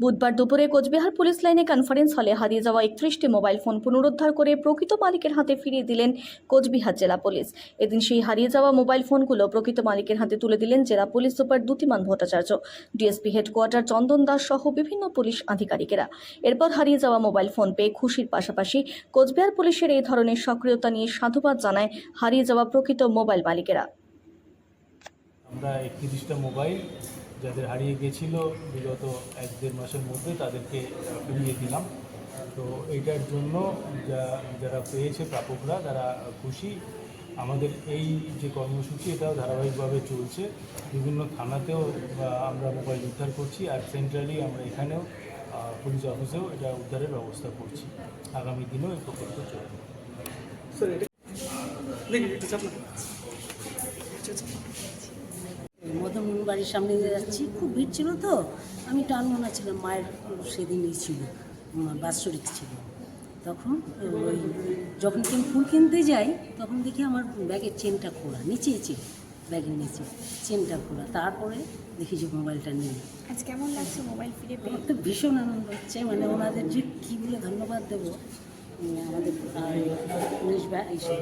বুধবার দুপুরে কোচবিহার পুলিশ লাইনে কনফারেন্স হলে হারিয়ে যাওয়া একত্রিশটি মোবাইল ফোন পুনরুদ্ধার করে প্রকৃত মালিকের হাতে ফিরিয়ে দিলেন কোচবিহার জেলা পুলিশ। এদিন সেই হারিয়ে যাওয়া মোবাইল ফোনগুলো প্রকৃত মালিকের হাতে তুলে দিলেন জেলা police super Dyutiman Bhattacharya. DSP headquarter Chandan Das সহ বিভিন্ন পুলিশ আধিকারিকেরা। এরপর হারিয়ে যাওয়া মোবাইল ফোন পেয়ে খুশির পাশাপাশি কোচবিহার পুলিশের এই ধরনের সক্রিয়তা নিয়ে সাধুবাদ জানায় হারিয়ে যাওয়া প্রকৃত মোবাইল মালিকেরা। আমরা একত্রিশটা মোবাইল যাদের হারিয়ে গেছিল বিগত এক দেড় মাসের মধ্যে তাদেরকে ফিরিয়ে দিলাম। তো এইটার জন্য যা যারা পেয়েছে প্রাপকরা তারা খুশি। আমাদের এই যে কর্মসূচি এটাও ধারাবাহিকভাবে চলছে। বিভিন্ন থানাতেও আমরা মোবাইল উদ্ধার করছি আর সেন্ট্রালি আমরা এখানেও পুলিশ অফিসেও এটা উদ্ধারের ব্যবস্থা করছি। আগামী দিনেও এই প্রকল্প চলবে। মদন বাড়ির সামনে দিয়ে যাচ্ছি। খুব ভিড় ছিল তো। আমি টানমোনা ছিলাম মায়ের সেদিনই ছিল বাৎসরিক ছিল। তখন ওই যখন ফুল কিনতে যাই তখন দেখি আমার ব্যাগের চেনটা খোলা নিচে চেন ব্যাগের নিচে চেনটা খোলা। তারপরে দেখি যে মোবাইলটা নিয়ে আজ কেমন লাগছে মোবাইল ফিরে পেয়ে? তো ভীষণ আনন্দ হচ্ছে মানে ওনাদের যে কী বলে ধন্যবাদ দেবো আমাদের পুলিশ বা এইসব